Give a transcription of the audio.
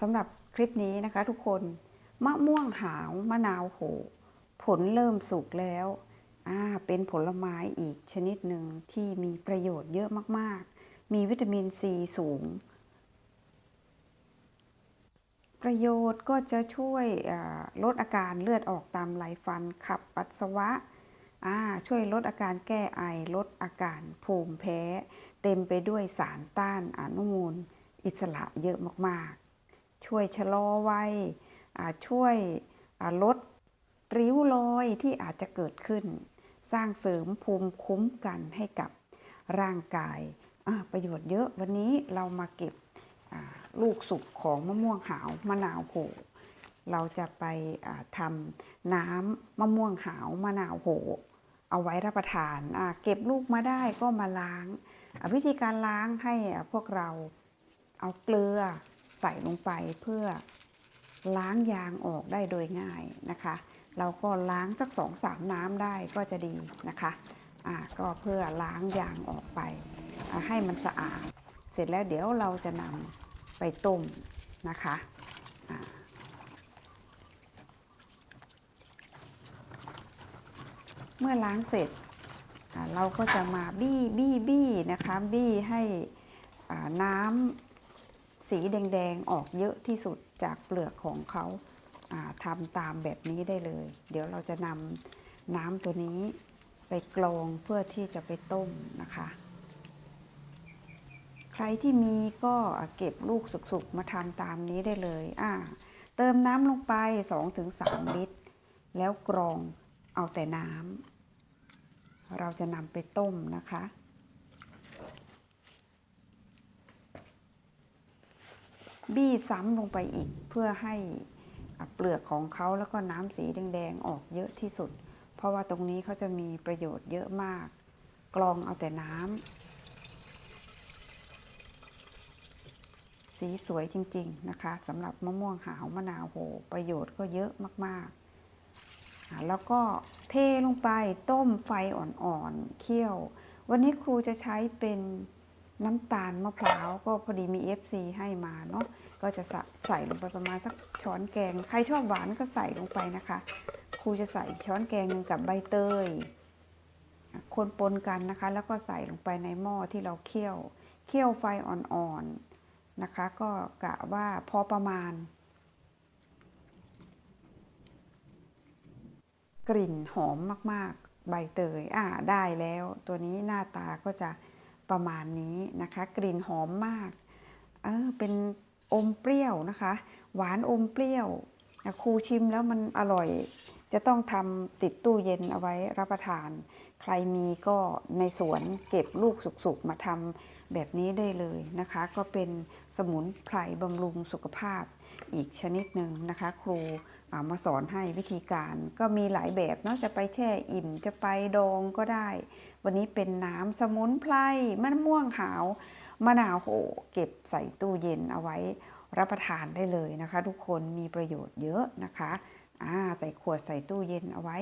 สำหรับคลิปนี้นะคะทุกคนมะม่วงหาวมะนาวโห ผลเริ่มสุกแล้วอ่าเป็นผลไม้อีกชนิดหนึ่งที่มีประโยชน์เยอะมากๆ มีวิตามินซีสูง ประโยชน์ก็จะช่วยลดอาการเลือดออกตามไหลฟันขับปัสสาวะาช่วยลดอาการแก้ไอลดอาการภูมิแพ้ เต็มไปด้วยสารต้านอนุมูลอิสระเยอะมาก ๆ ช่วยชะลอวัยช่วยลดริ้วรอยที่อาจจะเกิดขึ้น สร้างเสริมภูมิคุ้มกันให้กับร่างกายประโยชน์เยอะวันนี้เรามาเก็บลูกสุกของมะม่วงหาวมะนาวโหเราจะไปทำน้ำมะม่วงหาวมะนาวโหเอาไว้รับประทาน เก็บลูกมาได้ก็มาล้าง วิธีการล้างให้พวกเราเอาเกลือ ใส่ลงไปเพื่อล้างยางออกได้โดยง่ายนะคะ เราก็ล้างสักสองสามน้ำได้ก็จะดีนะคะอ่าก็เพื่อล้างยางออกไปให้มันสะอาด เสร็จแล้วเดี๋ยวเราจะนำไปต้มนะคะอ่าเมื่อล้างเสร็จเราก็จะมาบี้บี้บี้นะคะบี้ให้น้ำ สีแดงๆ ออกเยอะที่สุดจากเปลือกของเขาทำตามแบบนี้ได้เลย เดี๋ยวเราจะนำน้ำตัวนี้ไปกรองเพื่อที่จะไปต้มนะคะ ใครที่มีก็เก็บลูกสุกๆ มาทำตามนี้ได้เลยอ่าเติมน้ำลงไป 2-3 ลิตร แล้วกรองเอาแต่น้ำเราจะนำไปต้มนะคะ บี้ซ้ำลงไปอีกเพื่อให้เปลือกของเขาแล้วก็น้ำสีแดงๆออกเยอะที่สุด เพราะว่าตรงนี้เขาจะมีประโยชน์เยอะมาก กรองเอาแต่น้ำสีสวยจริง ๆนะคะสำหรับมะม่วงหาวมะนาวโหประโยชน์ก็เยอะมากๆ แล้วก็เทลงไปต้มไฟอ่อนๆเคี่ยว วันนี้ครูจะใช้เป็น น้ำตาลมะพร้าวก็พอดีมี FC ให้มาเนาะก็จะใส่ลงไปประมาณสักช้อนแกง ใครชอบหวานก็ใส่ลงไปนะคะ ครูจะใส่ช้อนแกงหนึ่งกับใบเตยคนปนกันนะคะ แล้วก็ใส่ลงไปในหม้อที่เราเคี่ยว เคี่ยวไฟอ่อนๆนะคะ ก็กะว่าพอประมาณ กลิ่นหอมมากๆ ใบเตยอ่าได้แล้ว ตัวนี้หน้าตาก็จะ ประมาณนี้นะคะ กลิ่นหอมมากเออเป็นอมเปรี้ยวนะคะ หวานอมเปรี้ยวครูชิมแล้วมันอร่อย จะต้องทำติดตู้เย็นเอาไว้รับประทาน ใครมีก็ในสวนเก็บลูกสุกๆมาทำแบบนี้ได้เลยนะคะ ก็เป็นสมุนไพรบำรุงสุขภาพอีกชนิดหนึ่งนะคะ ครูามาสอนให้วิธีการก็มีหลายแบบเนาะจะไปแช่อิ่มจะไปดองก็ได้ วันนี้เป็นน้ำสมุนไพรมะม่วงหาวมะนาวโหเก็บใส่ตู้เย็นเอาไว้รับประทานได้เลยนะคะ ทุกคนมีประโยชน์เยอะนะคะอ่าใส่ขวดใส่ตู้เย็นเอาไว้